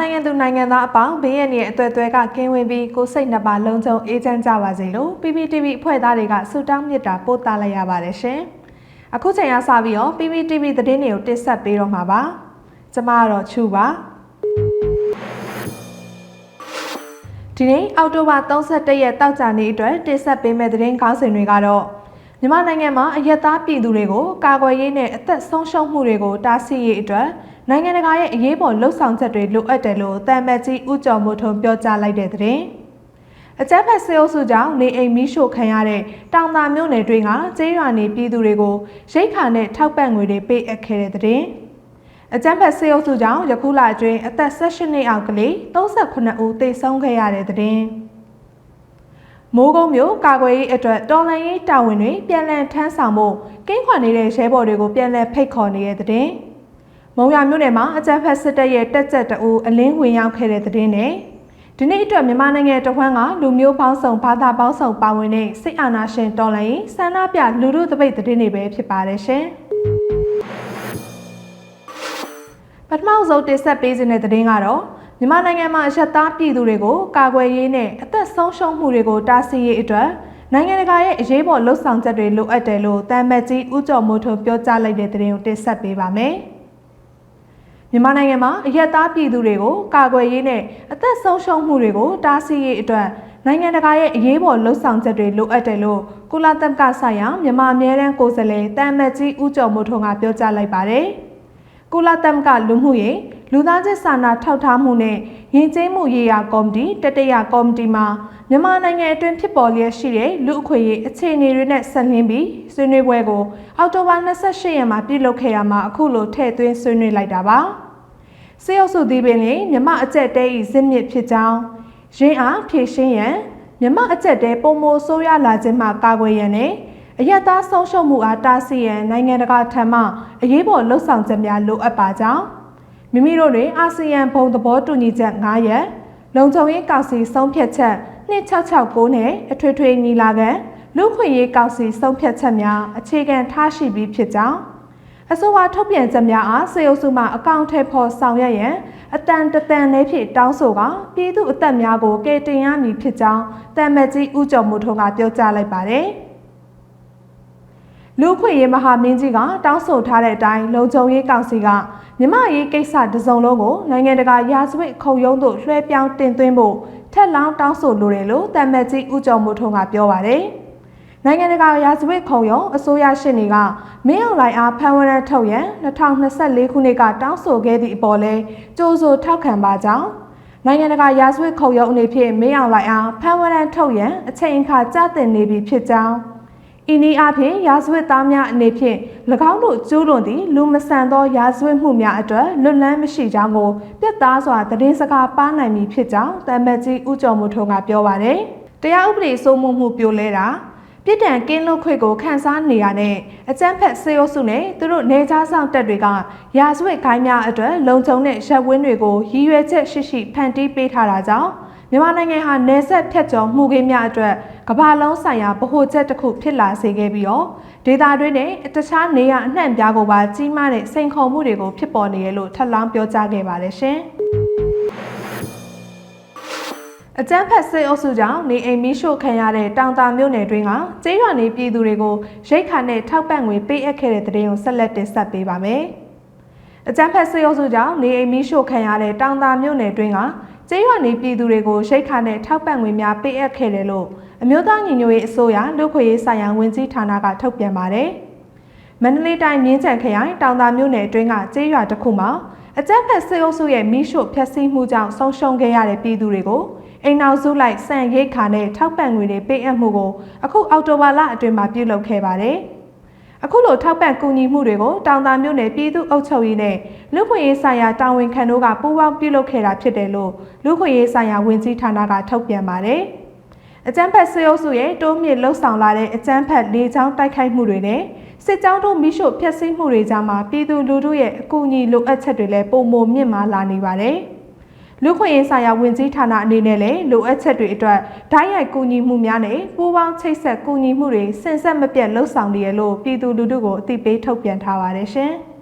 နိုင်ငံသူနိုင်ငံသားအပေါင်းဘေးရန်ရဲ့အသွက်သွဲကကင်းဝေးပြီးကိုယ်စိတ်နှစ်ပါးလုံးချုံအေးချမ်းကြပါစေလို့ PPTV အဖွဲ့သားတွေကဆုတောင်းမေတ္တာပို့သလိုက်ရပါတယ်ရှင်။အခုချိန်ကစပြီးတော့ PPTV သတင်းတွေကိုတင်ဆက်ပေးတော့မှာပါ။ကျွန်မကတော့ချူပါ။ဒီနေ့အောက်တိုဘာ31ရက်တောက်ကြနေ့အတွက်တင်ဆက်ပေးမယ့်သတင်းခေါင်းစဉ်တွေကတော့ မြန်မာနိုင်ငံမှာအရက်သားပြည်သူတွေကိုကာကွယ်ရေးနဲ့အသက်ဆုံးရှုံးမှုတွေကိုတားဆီးရေးအတွက်နိုင်ငံတကာရဲ့အရေးပေါ်လှုပ်ဆောင်ချက်တွေလိုအပ်တယ်လို့တမ်မတ်ကြီးဦးကျော်မိုးထွန်းပြောကြားလိုက်တဲ့သတင်း။အကြမ်းဖက်ဆေးအုပ်စုကြောင့်နေအိမ်မီးရှို့ခံရတဲ့တောင်သာမြို့နယ်တွင်းကကျေးရွာနေပြည်သူတွေကိုရိတ်ခါနဲ့ထောက်ပံ့ငွေတွေပေးအပ်ခဲ့တဲ့သတင်း။အကြမ်းဖက်ဆေးအုပ်စုကြောင့်ယခုလအတွင်းအသက်18နှစ်အောက်ကလေး38ဦးသေဆုံးခဲ့ရတဲ့သတင်း။ မိုးကုံမျိုးကာကွယ်ရေးအတွက်တော်လှန်ရေးတာဝန်တွေပြန်လည်ထမ်းဆောင်ဖို့ကင်းခွန်နေတဲ့ရဲဘော်တွေကိုပြန်လည်ဖိတ်ခေါ်နေတဲ့တဲ့မုံရမြို့နယ်မှာအကြမ်းဖက်စစ်တပ်ရဲ့တက်ကြက်တအူအလင်းဝင်ရောက်ခဲ့တဲ့တဲ့နဲ့ဒီနေ့အတွက်မြန်မာနိုင်ငံတဝန်းကလူမျိုးပေါင်းစုံဘာသာပေါင်းစုံပါဝင်တဲ့စိတ်အာဏာရှင်တော်လှန်ရေးဆန္ဒပြလူထုတပိတ်တဲ့တွေပဲဖြစ်ပါတယ်ရှင်ပထမဆုံးတင်ဆက်ပေးခြင်းတဲ့တဲ့ကတော့ မြန်မာနိုင်ငံမှာရက်သားပြည်သူတွေကိုကာကွယ်ရေးနဲ့အသက်ဆုံးရှုံးမှုတွေကိုတားဆီးရေးအတွက်နိုင်ငံတကာရဲ့အရေးပေါ်လှုံ့ဆော်ချက်တွေလိုအပ်တယ်လို့တမ်မတ်ကြီးဦးကျော်မိုးထွန်းပြောကြားလိုက်တဲ့တဲ့ကိုတင်ဆက်ပေးပါမယ်။မြန်မာနိုင်ငံမှာအရက်သားပြည်သူတွေကိုကာကွယ်ရေးနဲ့အသက်ဆုံးရှုံးမှုတွေကိုတားဆီးရေးအတွက်နိုင်ငံတကာရဲ့အရေးပေါ်လှုံ့ဆော်ချက်တွေလိုအပ်တယ်လို့ကုလသမဂ္ဂဆိုင်ရာမြန်မာအမြဲတမ်းကိုယ်စားလှယ်တမ်မတ်ကြီးဦးကျော်မိုးထွန်းကပြောကြားလိုက်ပါတယ်။ကုလသမဂ္ဂလူမှုရေး လူသားချင်းစာနာထောက်ထားမှုနဲ့ယဉ်ကျေးမှုရေးရာကော်မတီတတရကော်မတီမှမြန်မာနိုင်ငံအတွင်းဖြစ်ပေါ်လျက်ရှိတဲ့လူအခွင့်အရေးအခြေအနေတွေနဲ့ဆက်လင်းပြီးဆွေးနွေးပွဲကိုအောက်တိုဘာ28ရက်မှာပြုလုပ်ခဲ့ရမှာအခုလိုထည့်သွင်းဆွေးနွေးလိုက်တာပါ။စေအုပ်စုသည်ပင်လေမြမအကျက်တဲဤဇစ်မြစ်ဖြစ်ကြောင်းရင်းအားဖြည့်ရှင်းရန်မြမအကျက်တဲပုံမိုဆိုးရလာခြင်းမှကာကွယ်ရန်နဲ့အယက်သားဆုံးရှုံးမှုအားတားဆီးရန်နိုင်ငံတကာထံမှအရေးပေါ်လှုံ့ဆော်ချက်များလိုအပ်ပါကြောင်း မိမိတို့တွင်အာဆီယံဘုံသဘောတူညီချက်9ရက်လုံခြုံရေးကောင်စီဆုံးဖြတ်ချက်2669နဲ့အထွေထွေညီလာခံလူခွင့်ရေးကောင်စီဆုံးဖြတ်ချက်များအခြေခံထားရှိပြီးဖြစ်ကြောင်းအဆိုပါထုတ်ပြန်ချက်များအားစေအုပ်စုမှအကောင့်ထဲပေါ်ဆောင်ရွက်ရန်အတန်တတန်လေးဖြင့်တောင်းဆိုကပြည်သူအသက်များကိုကယ်တင်ရမည်ဖြစ်ကြောင်းတမ်မတ်ကြီးဦးကျော်မိုးထွန်းကပြောကြားလိုက်ပါတယ် လူခွင့်ရေးမဟာမင်းကြီးကတောင်းဆိုထားတဲ့အတိုင်းလုံခြုံရေးကောင်စီကမြမရေးကိစ္စတစုံလုံးကိုနိုင်ငံတကာရာဇဝတ်ခုံရုံးသို့လွှဲပြောင်းတင်သွင်းဖို့ထက်လောင်းတောင်းဆိုလိုတယ်လို့တမ်မတ်ကြီးဦးကျော်မိုးထွန်းကပြောပါတယ်။နိုင်ငံတကာရာဇဝတ်ခုံရုံးအစိုးရရှင်းတွေကမင်းအောင်လှိုင်အားဖမ်းဝရမ်းထုတ်ရန်2024ခုနှစ်ကတောင်းဆိုခဲ့သည့်အပေါ်လဲကြိုးဆိုထောက်ခံပါကြောင်းနိုင်ငံတကာရာဇဝတ်ခုံရုံးအနေဖြင့်မင်းအောင်လှိုင်အားဖမ်းဝရမ်းထုတ်ရန်အချိန်အခါကြတင်နေပြီဖြစ်ကြောင်း ဤနည်းအားဖြင့်ရာဇဝတ်သားများအနေဖြင့်၎င်းတို့ကျူးလွန်သည့်လူမဆန်သောရာဇဝတ်မှုများအတွက်လွတ်လန်းမရှိကြောင်းကိုပြတ်သားစွာသတင်းစကားပါနိုင်မည်ဖြစ်ကြောင်းတမ္ပကြီးဦးကျော်မိုးထွန်းကပြောပါရယ်တရားဥပဒေစိုးမိုးမှုပြိုလဲတာပြစ်ဒဏ်ကင်းလွတ်ခွင့်ကိုခန်းစားနေရတဲ့အကြမ်းဖက်ဆေးအုပ်စုနဲ့သူတို့နေကြားဆောင်တပ်တွေကရာဇဝတ်ခိုင်းများအတွက်လုံခြုံတဲ့ရပ်ဝင်းတွေကိုရည်ရွယ်ချက်ရှိရှိဖန်တီးပေးထားတာကြောင့် မြန်မာနိုင်ငံဟာနယ်စပ်ဖြတ်ကျော်မှုခင်းများအတွက်ကမ္ဘာလုံးဆိုင်ရာဗဟိုချက်တစ်ခုဖြစ်လာစေခဲ့ပြီးတော့ဒေတာတွင်းနဲ့တခြားနေရအနှံ့ပြားကိုပါကြီးမားတဲ့စိန်ခေါ်မှုတွေကိုဖြစ်ပေါ်နေရလို့ထပ်လောင်းပြောကြားခဲ့ပါတယ်ရှင်။အကြမ်းဖက်စစ်အုပ်စုကြောင့်နေအိမ်မီးရှို့ခံရတဲ့တောင်တာမြို့နယ်တွင်းကကျေးရွာနေပြည်သူတွေကိုရိတ်ခါနဲ့ထောက်ပံ့ငွေပေးအပ်ခဲ့တဲ့တဲ့ရင်ကိုဆက်လက်တင်ဆက်ပေးပါမယ်။အကြမ်းဖက်စစ်အုပ်စုကြောင့်နေအိမ်မီးရှို့ခံရတဲ့တောင်တာမြို့နယ်တွင်းက ကျေးရွာနေပြည်သူတွေကိုရိတ်ခါနဲ့ထောက်ပံ့ငွေများပေးအပ်ခဲ့တယ်လို့အမျိုးသားညီညွတ်ရေးအစိုးရလူခွေရေးဆိုင်ရာဝန်ကြီးဌာနကထုတ်ပြန်ပါတယ်။မန္တလေးတိုင်းမြင်းချံခရိုင်တောင်တာမြို့နယ်အတွင်းကကျေးရွာတစ်ခုမှာအကြမ်းဖက်စစ်အုပ်စုရဲ့မိရှို့ဖျက်ဆီးမှုကြောင့်ဆုံးရှုံးခဲ့ရတဲ့ပြည်သူတွေကိုအိမ်နောက်စုလိုက်စံရိတ်ခါနဲ့ထောက်ပံ့ငွေတွေပေးအပ်မှုကိုအခုအောက်တိုဘာလအတွင်းမှာပြုလုပ်ခဲ့ပါတယ်။ အခုလိုထောက်ပံ့ကူညီမှုတွေကိုတောင်သာမြို့နယ်ပြည်သူ့အုပ်ချုပ်ရေးနဲ့လူခွင့်ရေးဆိုင်ရာတာဝန်ခံတို့ကပူးပေါင်းပြုလုပ်ခဲ့တာဖြစ်တယ်လို့လူခွင့်ရေးဆိုင်ရာဝန်ကြီးဌာနကထုတ်ပြန်ပါတယ်။အကြမ်းဖက်ဆွေးအုပ်စုရဲ့တိုးမြင့်လှုပ်ဆောင်လာတဲ့အကြမ်းဖက်လေကြောင်းတိုက်ခိုက်မှုတွေနဲ့စစ်ကြောင်းတို့မိရှုဖျက်ဆီးမှုတွေကြားမှာပြည်သူလူထုရဲ့အကူအညီလိုအပ်ချက်တွေလည်းပုံမမြင့်မားလာနေပါတယ်။ လူခွင့်ရေးဆိုင်ရာဝန်ကြီးဌာနအနေနဲ့လည်းလိုအပ်ချက်တွေအတွက်ဓာတ်ရိုက်ကူညီမှုများနဲ့ပူးပေါင်းချိတ်ဆက်ကူညီမှုတွေဆင်ဆက်မပြတ်လှုပ်ဆောင်နေရလို့ပြည်သူလူထုကိုအသိပေးထုတ်ပြန်ထားပါတယ်ရှင်။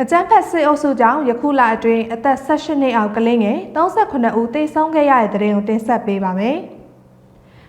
အကြမ်းဖက်စစ်အုပ်စုကြောင့်ယခုလအတွင်းအသက်18နှစ်အောက်ကလေးငယ်38ဦးသေဆုံးခဲ့ရတဲ့တဲ့ရင်ကိုတင်ဆက်ပေးပါမယ်။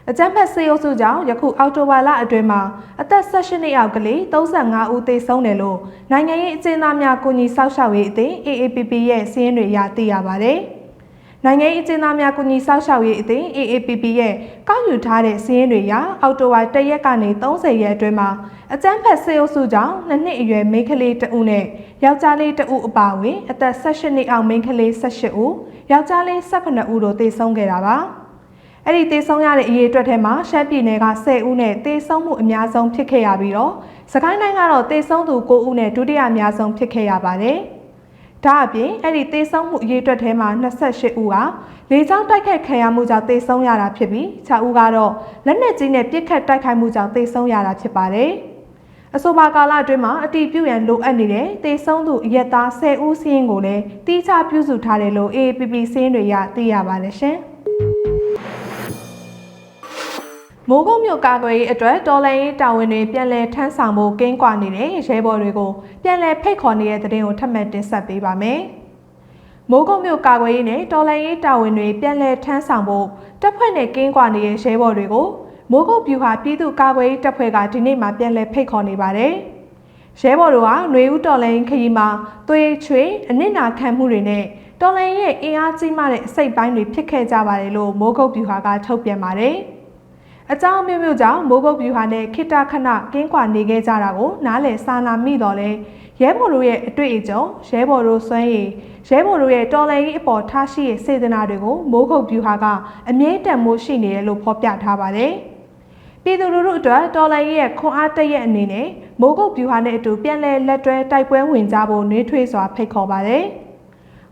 အကြမ်းဖက်စစ်အုပ်စုကြောင့်ယခုအောက်တိုဘာလအတွင်းမှာအသက်18နှစ်အောက်ကလေး35ဦးသေဆုံးတယ်လို့နိုင်ငံရေးအကျဉ်းသားများကူညီဆောက်ရှောက်ရေးအသင်း AAPP ရဲ့စီးရင်တွေအရသိရပါဗျ။နိုင်ငံရေးအကျဉ်းသားများကူညီဆောက်ရှောက်ရေးအသင်း AAPP ရဲ့ကောက်ယူထားတဲ့စီးရင်တွေအရအောက်တိုဘာ1ရက်ကနေ30ရက်အတွင်းမှာအကြမ်းဖက်စစ်အုပ်စုကြောင့်နှစ်နှစ်အရွယ်မိန်းကလေးတဦးနဲ့ယောက်ျားလေးတဦးအပါအဝင်အသက်18နှစ်အောက်မိန်းကလေး18ဦးယောက်ျားလေး18ဦးတို့သေဆုံးခဲ့တာပါ အဲ့ဒီသေဆုံးရတဲ့အရေးအတွက်ထဲမှာရှမ်းပြည်နယ်က10ဦးနဲ့သေဆုံးမှုအများဆုံးဖြစ်ခဲ့ရပြီးတော့စကိုင်းတိုင်းကတော့သေဆုံးသူ9ဦးနဲ့ဒုတိယအများဆုံးဖြစ်ခဲ့ရပါတယ်ဒါအပြင်အဲ့ဒီသေဆုံးမှုအရေးအတွက်ထဲမှာ28ဦးဟာလေကြောင်းတိုက်ခိုက်ခံရမှုကြောင့်သေဆုံးရတာဖြစ်ပြီး6ဦးကတော့လက်နက်ကြီးနဲ့ပစ်ခတ်တိုက်ခိုက်မှုကြောင့်သေဆုံးရတာဖြစ်ပါတယ်။အဆိုပါကာလအတွင်းမှာအတီးပြုတ်ရန်လိုအပ်နေတဲ့တေဆုံးသူရက်သား10ဦးစီးရင်ကိုလည်းတီးခြားပြုစုထားတယ်လို့ AAPP စီးရင်တွေရသိရပါတယ်ရှင်။ မိုးကုတ်မြို့ကာကွယ်ရေးအတွက်တော်လိုင်းရေးတာဝန်တွေပြန်လည်ထမ်းဆောင်ဖို့ကင်းကွာနေတဲ့ရဲဘော်တွေကိုပြန်လည်ဖိတ်ခေါ်နေတဲ့တဲ့တင်ကိုထပ်မံတင်ဆက်ပေးပါမယ်။မိုးကုတ်မြို့ကာကွယ်ရေးနဲ့တော်လိုင်းရေးတာဝန်တွေပြန်လည်ထမ်းဆောင်ဖို့တပ်ဖွဲ့နဲ့ကင်းကွာနေတဲ့ရဲဘော်တွေကိုမိုးကုတ်ပြူဟာပြည်သူ့ကာကွယ်ရေးတပ်ဖွဲ့ကဒီနေ့မှပြန်လည်ဖိတ်ခေါ်နေပါတယ်။ရဲဘော်တို့ဟာຫນွေဦးတော်လိုင်းခရီးမှာသွေးချွေအနစ်နာခံမှုတွေနဲ့တော်လိုင်းရဲ့အင်အားကြီးမှတဲ့အစိတ်ပိုင်းတွေဖြစ်ခဲ့ကြပါတယ်လို့မိုးကုတ်ပြူဟာကထုတ်ပြန်ပါတယ်။ အကြောင်းမျိုးမျိုးကြောင့်မိုးကုတ်ပြူဟာနဲ့ခိတခဏကင်းကွာနေခဲ့ကြတာကိုနားလည်စာနာမိတော့လဲရဲဘော်တို့ရဲ့အတွေ့အကြုံရဲဘော်တို့စွမ်းရည်ရဲဘော်တို့ရဲ့တော်လှန်ရေးအပေါ်ထားရှိရဲ့စေတနာတွေကိုမိုးကုတ်ပြူဟာကအမြဲတမ်းမိုးရှိနေတယ်လို့ဖော်ပြထားပါတယ်။ပြည်သူလူထုအတွက်တော်လိုင်းရဲ့ခွန်အားတရက်အနေနဲ့မိုးကုတ်ဗျူဟာနဲ့အတူပြန်လည်လက်တွဲတိုက်ပွဲဝင်ကြဖို့နှွေးထွေးစွာဖိတ်ခေါ်ပါတယ်။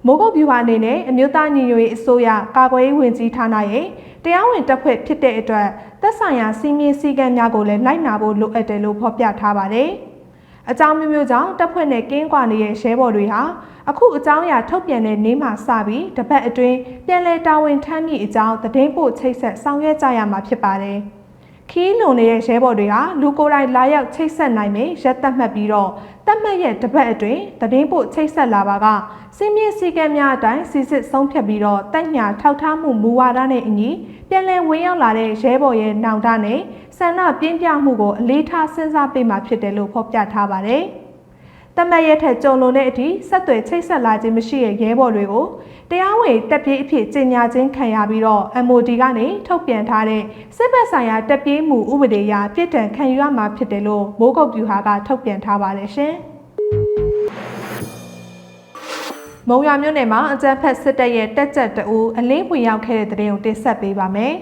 မိုးကုတ်ဗျူဟာအနေနဲ့အမျိုးသားညီညွတ်ရေးအစိုးရကာကွယ်ရေးဝန်ကြီးဌာနရဲ့တရားဝင်တပ်ဖွဲ့ဖြစ်တဲ့အတွက်သက်ဆိုင်ရာစီမင်းစည်းကမ်းများကိုလည်းလိုက်နာဖို့လိုအပ်တယ်လို့ဖော်ပြထားပါတယ်။အကြောင်းမျိုးမျိုးကြောင့်တပ်ဖွဲ့နဲ့ကင်းကွာနေတဲ့ရဲဘော်တွေဟာအခုအကြောင်းအရာထုတ်ပြန်တဲ့နေ့မှစပြီးတပတ်အတွင်းပြန်လည်တာဝန်ထမ်းမိအကြောင်းသတင်းပို့ချိတ်ဆက်ဆောင်ရွက်ကြရမှာဖြစ်ပါတယ်။ခီးလုံနေတဲ့ရဲဘော်တွေဟာလူကိုယ်တိုင်လာရောက်ချိတ်ဆက်နိုင်မယ်ရက်သက်မှတ်ပြီးတော့တက်မှတ်ရဲ့တပတ်အတွင်းတည်င်းပို့ချိတ်ဆက်လာပါက စင်းမြင့်စည်းကမ်းများအတိုင်းစီစစ်ဆုံးဖြတ်ပြီးတော့တက်ညာထောက်ထားမှုမူဝါဒနဲ့အညီပြန်လည်ဝင်ရောက်လာတဲ့ရဲဘော်ရဲ့နောင်တနဲ့ဆန္ဒပြင်းပြမှုကိုအလေးထားစဉ်းစားပေးမှဖြစ်တယ်လို့ဖော်ပြထားပါတယ်။တမတ်ရက်ထက်ကြုံလွန်တဲ့အထိဆက်သွယ်ချိတ်ဆက်လာခြင်းမရှိတဲ့ရဲဘော်တွေကိုတရားဝင်တပ်ပြေးအဖြစ်ကြေညာခြင်းခံရပြီးတော့ MOD ကနေထုတ်ပြန်ထားတဲ့စစ်ဘက်ဆိုင်ရာတပ်ပြေးမှုဥပဒေအရပြစ်ဒဏ်ခံယူရမှာဖြစ်တယ်လို့မိုးကုတ်ပြူဟာကထုတ်ပြန်ထားပါတယ်ရှင်။ မုံရမြို့နယ်မှာအကြမ်းဖက်စစ်တပ်ရဲ့တက်ကြက်တအူအလင်းဝင်ရောက်ခဲ့တဲ့တဲ့ရင်ကိုတင်ဆက်ပေးပါမယ်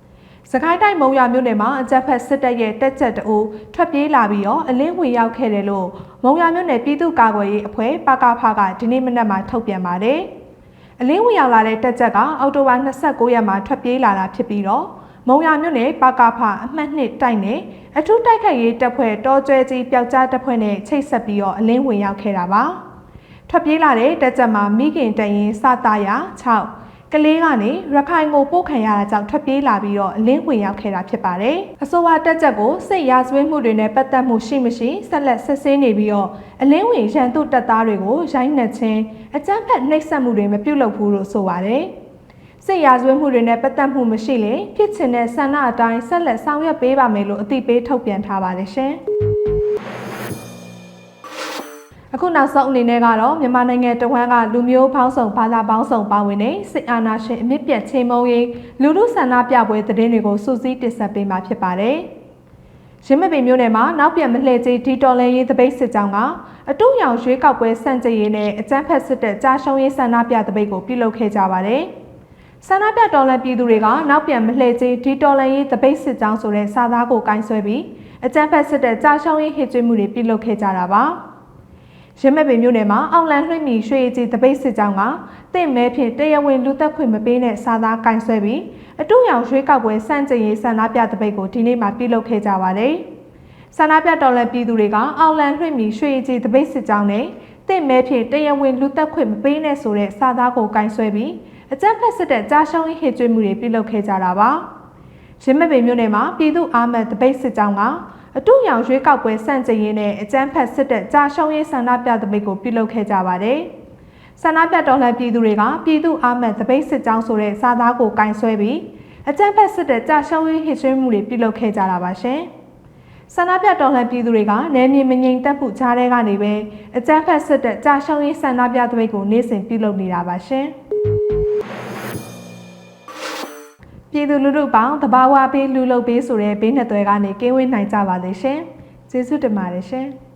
။စကိုင်းတိုင်းမုံရမြို့နယ်မှာအကြက်ဖက်စစ်တပ်ရဲ့တက်ချက်တအူထွက်ပြေးလာပြီးတော့အလင်းဝင်ရောက်ခဲ့တယ်လို့မုံရမြို့နယ်ပြည်သူ့ကာကွယ်ရေးအဖွဲ့ပကဖကဒီနေ့မနက်မှာထုတ်ပြန်ပါတယ်။အလင်းဝင်ရောက်လာတဲ့တက်ချက်ကအောက်တိုဘာ29ရက်မှာထွက်ပြေးလာတာဖြစ်ပြီးတော့မုံရမြို့နယ်ပကဖအမှတ်နှစ်တိုက်နယ်အထူးတိုက်ခိုက်ရေးတပ်ဖွဲ့တောကျွဲကြီးပျောက်ကြားတပ်ဖွဲ့နဲ့ချိတ်ဆက်ပြီးတော့အလင်းဝင်ရောက်ခဲ့တာပါ။ ထွက်ပြေးလာတဲ့တက်ချက်မှာမိခင်တရင်စတာရ6ကလေးကနေရခိုင်ကိုပို့ခံရတာကြောင့်ထွက်ပြေးလာပြီးတော့အလင်းဝင်ရောက်ခဲ့တာဖြစ်ပါတယ်။အဆိုပါတက်ချက်ကိုစိတ်ရာဇဝဲမှုတွေနဲ့ပတ်သက်မှုရှိမရှိဆက်လက်ဆက်ဆေးနေပြီးတော့အလင်းဝင်ရန်သူတပ်သားတွေကိုရိုင်းနှက်ခြင်းအကြမ်းဖက်နှိပ်စက်မှုတွေမပြုလုပ်ဘူးလို့ဆိုပါတယ်။စိတ်ရာဇဝဲမှုတွေနဲ့ပတ်သက်မှုမရှိရင်ဖြစ်ချင်တဲ့ဆန္ဒအတိုင်းဆက်လက်ဆောင်ရွက်ပေးပါမယ်လို့အသိပေးထုတ်ပြန်ထားပါတယ်ရှင်။ အခုနောက်ဆုံးအနေနဲ့ကတော့မြန်မာနိုင်ငံတဝန်းကလူမျိုးပေါင်းစုံဘာသာပေါင်းစုံပါဝင်တဲ့စစ်အာဏာရှင်အမြင့်ပြတ်ချိန်မုံရေးလူလူဆန္ဒပြပွဲသတင်းတွေကိုစူးစီးတင်ဆက်ပေးမှာဖြစ်ပါတယ်။ရင်းမပင်မြို့နယ်မှာနောက်ပြန်မလှည့်ကြီးဒီတော်လန်ရေးတပိတ်စစ်ကြောင်းကအတူရောင်ရွေးကောက်ပွဲစန့်ကျင်ရေးနဲ့အကြမ်းဖက်စစ်တပ်ကြားရှုံးရေးဆန္ဒပြတပိတ်ကိုပြုလုပ်ခဲ့ကြပါတယ်။ဆန္ဒပြတော်လှန်ပြည်သူတွေကနောက်ပြန်မလှည့်ကြီးဒီတော်လန်ရေးတပိတ်စစ်ကြောင်းဆိုတဲ့စာသားကိုကင်ဆွဲပြီးအကြမ်းဖက်စစ်တပ်ကြားရှုံးရေးဟစ်ကြွေးမှုတွေပြုလုပ်ခဲ့ကြတာပါ။ ရမက်ပင်မြို့နယ်မှာအောင်လန်လွှင့်မီရွှေကြီးတပိတ်စစ်ကြောင်းကတင့်မဲဖြင့်တရားဝင်လူသက်ခွင့်မပေးတဲ့စာသားကင်ဆွဲပြီးအတူရောင်ရွှေကောက်ပွဲစန့်ကျင်ရေးဆန္ဒပြတပိတ်ကိုဒီနေ့မှပြုလုပ်ခဲ့ကြပါတယ်။ဆန္ဒပြတော်လှန်ပြည်သူတွေကအောင်လန်လွှင့်မီရွှေကြီးတပိတ်စစ်ကြောင်းနဲ့တင့်မဲဖြင့်တရားဝင်လူသက်ခွင့်မပေးနဲ့ဆိုတဲ့စာသားကိုကင်ဆွဲပြီးအကြမ်းဖက်စစ်တပ်ကြားရှုံးရေးဟစ်ကြွေးမှုတွေပြုလုပ်ခဲ့ကြတာပါ။ရမက်ပင်မြို့နယ်မှာပြည်သူ့အာမတ်တပိတ်စစ်ကြောင်းက အတူရောင်ရွေးကောက်ပွဲစန့်ကျင်ရေးနဲ့အကြမ်းဖက်စစ်တပ်ကြာရှုံးရေးဆန္ဒပြသပိတ်ကိုပြုလုပ်ခဲ့ကြပါတယ်။ဆန္ဒပြတော်လှန်ပြည်သူတွေကပြည်သူအာမန်သပိတ်စစ်ကြောင်းဆိုတဲ့စာသားကိုကင်ဆွဲပြီးအကြမ်းဖက်စစ်တပ်ကြာရှုံးရေးဟစ်ဆွေးမှုတွေပြုလုပ်ခဲ့ကြတာပါရှင်။ဆန္ဒပြတော်လှန်ပြည်သူတွေကနယ်မြေမငြိမ်သက်မှုကြားထဲကနေပဲအကြမ်းဖက်စစ်တပ်ကြာရှုံးရေးဆန္ဒပြသပိတ်ကိုနေ့စဉ်ပြုလုပ်နေတာပါရှင်။ ပြည်သူလူထုပေါင်းတဘာဝပေးလူလုပ်ပေးဆိုတဲ့ဘေးနှစ်သွဲကနေကင်းဝေးနိုင်ကြပါလေရှင်။ကျေးဇူးတင်ပါတယ်ရှင်။